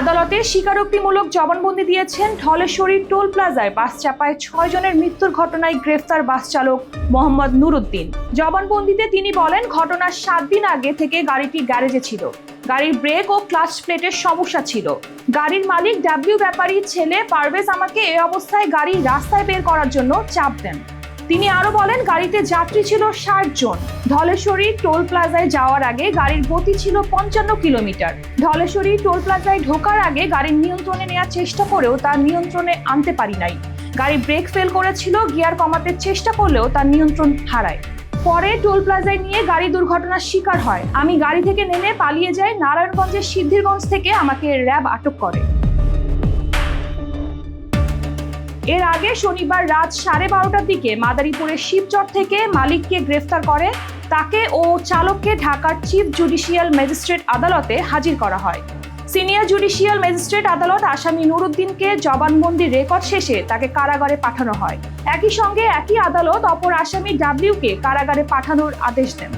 আদালতে স্বীকারোক্তিমূলক জবানবন্দি দিয়েছেন ঢলেশ্বরী টোল প্লাজায় বাস চাপায় ছয় জনের মৃত্যুর ঘটনায় গ্রেফতার বাস চালক মোহাম্মদ নুরুদ্দিন। জবানবন্দিতে তিনি বলেন, ঘটনার সাত দিন আগে থেকে গাড়িটি গ্যারেজে ছিল। গাড়ির ব্রেক ও ক্লাচ প্লেটের সমস্যা ছিল। গাড়ির মালিক ডাব্লিউ ব্যাপারী ছেলে পারভেজ আমাকে এ অবস্থায় গাড়ি রাস্তায় বের করার জন্য চাপ দেন। তিনি আরও বলেন, গাড়িতে যাত্রী ছিল ষাট জন। ধলেশ্বরী টোল প্লাজায় যাওয়ার আগে গাড়ির গতি ছিল পঞ্চান্ন কিলোমিটার। ধলেশ্বরী টোল প্লাজায় ঢোকার আগে গাড়ির নিয়ন্ত্রণে নেওয়ার চেষ্টা করেও তার নিয়ন্ত্রণে আনতে পারি নাই। গাড়ি ব্রেক ফেল করেছিল, গিয়ার কমাতে চেষ্টা করলেও তার নিয়ন্ত্রণ হারায়। পরে টোল প্লাজায় নিয়ে গাড়ি দুর্ঘটনার শিকার হয়। আমি গাড়ি থেকে নেমে পালিয়ে যাই নারায়ণগঞ্জের সিদ্ধিরগঞ্জ থেকে, আমাকে র্যাব আটক করে। এর আগে শনিবার রাত সাড়ে বারোটার দিকে মাদারীপুরের শিবচর থেকে মালিককে গ্রেফতার করে। তাকে ও চালককে ঢাকার চিফ জুডিশিয়াল ম্যাজিস্ট্রেট আদালতে হাজির করা হয়। সিনিয়র জুডিশিয়াল ম্যাজিস্ট্রেট আদালত আসামি নুরুদ্দিনকে জবানবন্দি রেকর্ড শেষে তাকে কারাগারে পাঠানো হয়। একই সঙ্গে একই আদালত অপর আসামি ডাব্লিউকে কারাগারে পাঠানোর আদেশ দেন।